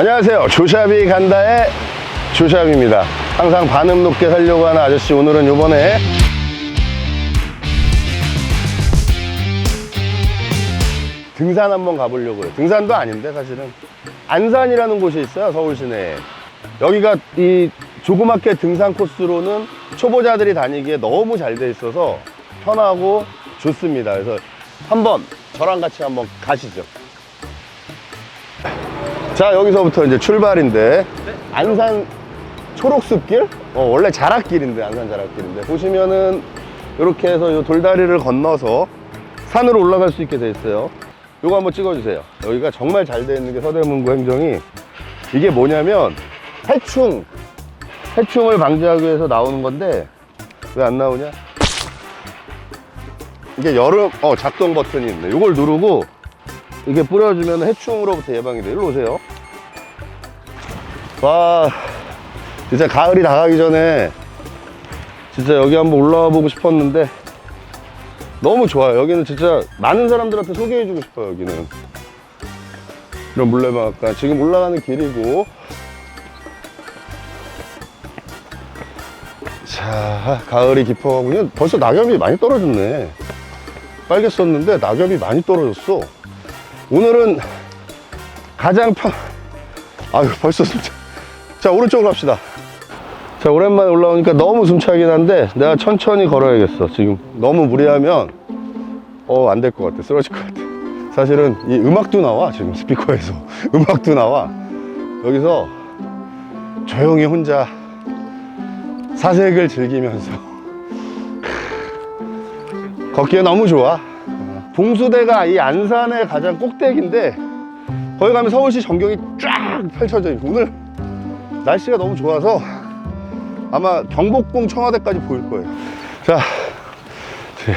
안녕하세요. 조샵이 간다의 조샵입니다. 항상 반음 높게 살려고 하는 아저씨 오늘은 요번에 등산 한번 가보려고 해요. 등산도 아닌데 사실은 안산이라는 곳이 있어요. 서울 시내에. 여기가 이 조그맣게 등산 코스로는 초보자들이 다니기에 너무 잘 돼 있어서 편하고 좋습니다. 그래서 한번 저랑 같이 한번 가시죠. 자 여기서부터 이제 출발인데 안산 초록숲길? 어, 원래 자락길인데 안산 자락길인데. 보시면은 이렇게 해서 요 돌다리를 건너서 산으로 올라갈 수 있게 돼 있어요. 요거 한번 찍어주세요. 여기가 정말 잘 돼 있는 게 서대문구 행정이. 이게 뭐냐면 해충 해충을 방지하기 위해서 나오는 건데 왜 안 나오냐? 이게 여름 어 작동 버튼이 있네. 요걸 누르고 이게 뿌려주면 해충으로부터 예방이 돼. 일로 오세요. 와, 진짜 가을이 다가기 전에 진짜 여기 한번 올라와 보고 싶었는데 너무 좋아요. 여기는 진짜 많은 사람들한테 소개해주고 싶어요. 여기는 이런 물레방앗간 지금 올라가는 길이고 자, 가을이 깊어가군요. 벌써 낙엽이 많이 떨어졌네. 빨갰었는데 낙엽이 많이 떨어졌어. 오늘은 가장 편, 아유, 벌써 숨차. 자, 오른쪽으로 갑시다. 자, 오랜만에 올라오니까 너무 숨차긴 한데, 내가 천천히 걸어야겠어. 지금 너무 무리하면, 어, 안 될 것 같아. 쓰러질 것 같아. 사실은 이 음악도 나와, 지금 스피커에서. 음악도 나와. 여기서 조용히 혼자 사색을 즐기면서. 걷기에 너무 좋아. 봉수대가 이 안산의 가장 꼭대기인데 거기 가면 서울시 전경이 쫙 펼쳐져 있고 오늘 날씨가 너무 좋아서 아마 경복궁 청와대까지 보일 거예요. 자 네.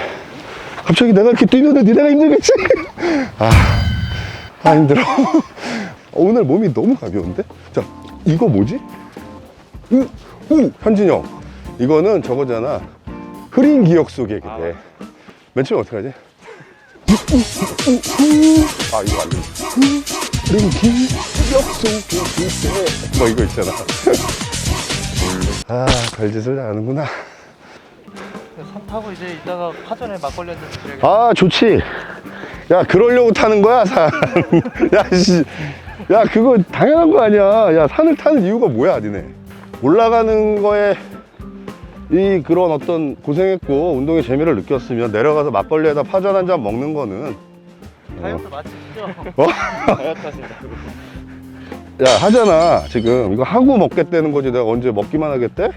갑자기 내가 이렇게 뛰면 니네가 힘들겠지? 아, 아 힘들어. 오늘 몸이 너무 가벼운데? 자 이거 뭐지? 우, 우 현진영. 이거는 저거잖아. 흐린 기억 속의 그대 맨 처음 어떻게 하지? 아 이거 안 돼. 기억 속의 그대 뭐 이거 있잖아. 아 별짓을 다 하는구나. 산 타고 이제 이따가 파전에 막걸리 한잔 드려야겠다. 아 좋지. 야 그러려고 타는 거야 산 야 씨. 야 그거 당연한 거 아니야. 야 산을 타는 이유가 뭐야 니네? 올라가는 거에 이 그런 어떤 고생했고 운동의 재미를 느꼈으면 내려가서 막걸리에다 파전 한 잔 먹는 거는 다이어트? 어? 다이어트 하신다. 야 하잖아 지금 이거 하고 먹겠다는 거지 내가 언제 먹기만 하겠대?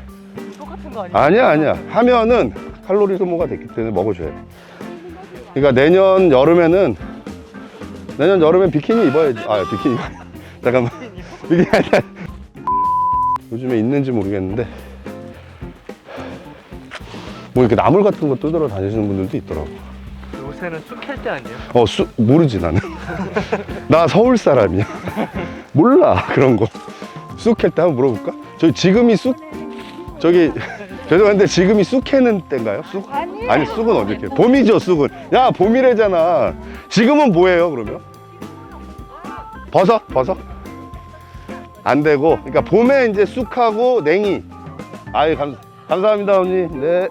똑같은 거 아니에요? 아니야 아니야 하면은 칼로리 소모가 됐기 때문에 먹어줘야 돼 그러니까 내년 여름에는 내년 여름엔 비키니 입어야지 아 비키니 잠깐만 비키니 아니야 요즘에 있는지 모르겠는데 뭐 이렇게 나물 같은 거 뜯으러 다니시는 분들도 있더라고 요새는 쑥할 때 아니에요? 어, 수, 모르지, 나는. 나 서울 사람이야. 몰라, 그런 거. 쑥할 때 한번 물어볼까? 저기 지금이 쑥, 저기, 죄송한데 지금이 쑥 캐는 때인가요? 쑥? 아니에요. 아니, 쑥은 언제 캐? 봄이죠, 쑥은. 야, 봄이래잖아. 지금은 뭐예요, 그러면? 버섯? 버섯? 안 되고. 그러니까 봄에 이제 쑥하고 냉이. 아유, 감, 감사합니다, 언니. 네.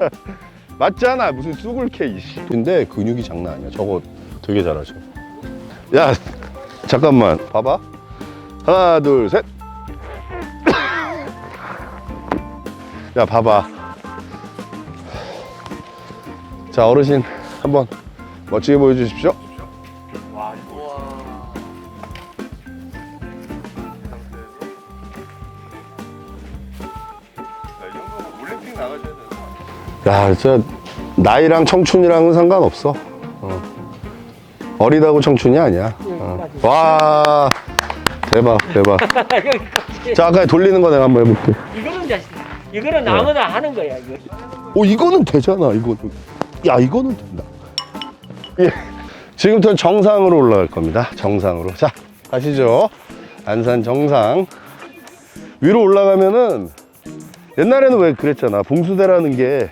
맞잖아. 무슨 쑥을 캐 이씨. 근데 근육이 장난 아니야. 저거 되게 잘하죠. 야 잠깐만. 봐봐. 하나 둘 셋 야 봐봐. 자 어르신 한번 멋지게 보여주십시오 야 진짜 나이랑 청춘이랑은 상관없어. 어. 어리다고 청춘이 아니야. 어. 와 대박 대박. 자 아까 돌리는 거 내가 한번 해볼게. 이거는 이제 이거는 아무나 하는 거야 이거. 오 이거는 되잖아 이거는. 야 이거는 된다. 예. 지금부터 정상으로 올라갈 겁니다. 정상으로. 자 가시죠. 안산 정상. 위로 올라가면은 옛날에는 왜 그랬잖아. 봉수대라는 게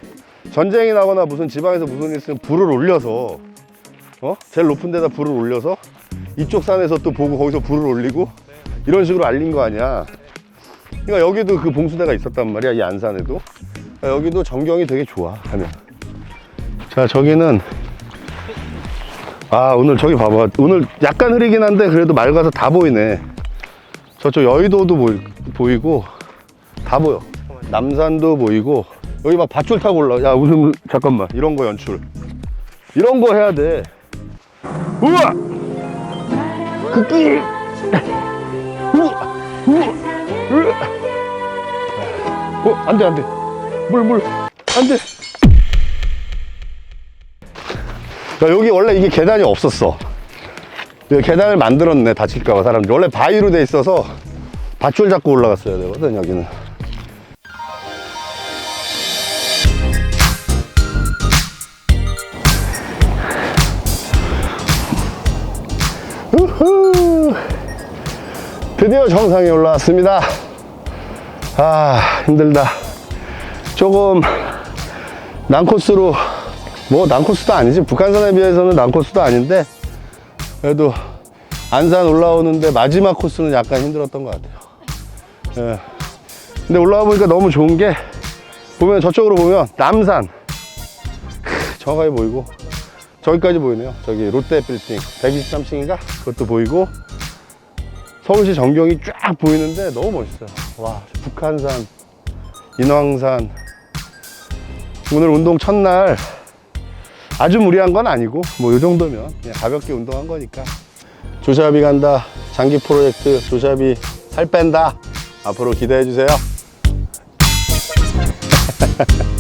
전쟁이 나거나 무슨 지방에서 무슨 일 있으면 불을 올려서 어 제일 높은 데다 불을 올려서 이쪽 산에서 또 보고 거기서 불을 올리고 이런 식으로 알린 거 아니야. 그러니까 여기도 그 봉수대가 있었단 말이야, 이 안산에도. 그러니까 여기도 전경이 되게 좋아, 하면. 자, 저기는, 아, 오늘 저기 봐봐. 오늘 약간 흐리긴 한데, 그래도 맑아서 다 보이네. 저쪽 여의도도 보이, 보이고, 다 보여. 남산도 보이고, 여기 막 밧줄 타고 올라. 야, 무슨, 잠깐만. 이런 거 연출. 이런 거 해야 돼. 우와! 그 끼! 우와! 우와! 으아! 어, 안 돼, 안 돼. 물, 물. 안 돼. 야, 여기 원래 이게 계단이 없었어. 계단을 만들었네, 다칠까봐 사람들이. 원래 바위로 돼 있어서 밧줄 잡고 올라갔어야 되거든, 여기는. 드디어 정상에 올라왔습니다. 아, 힘들다. 조금 난코스로, 뭐 난코스도 아니지. 북한산에 비해서는 난코스도 아닌데, 그래도 안산 올라오는데 마지막 코스는 약간 힘들었던 것 같아요. 예. 근데 올라와 보니까 너무 좋은 게, 보면 저쪽으로 보면 남산. 크, 정확하게 보이고, 저기까지 보이네요. 저기 롯데 빌딩 123층인가? 그것도 보이고 서울시 전경이 쫙 보이는데 너무 멋있어요. 와, 북한산, 인왕산. 오늘 운동 첫날 아주 무리한 건 아니고 뭐 이 정도면 그냥 가볍게 운동한 거니까 조샵이 간다 장기 프로젝트 조샵이 살 뺀다 앞으로 기대해 주세요.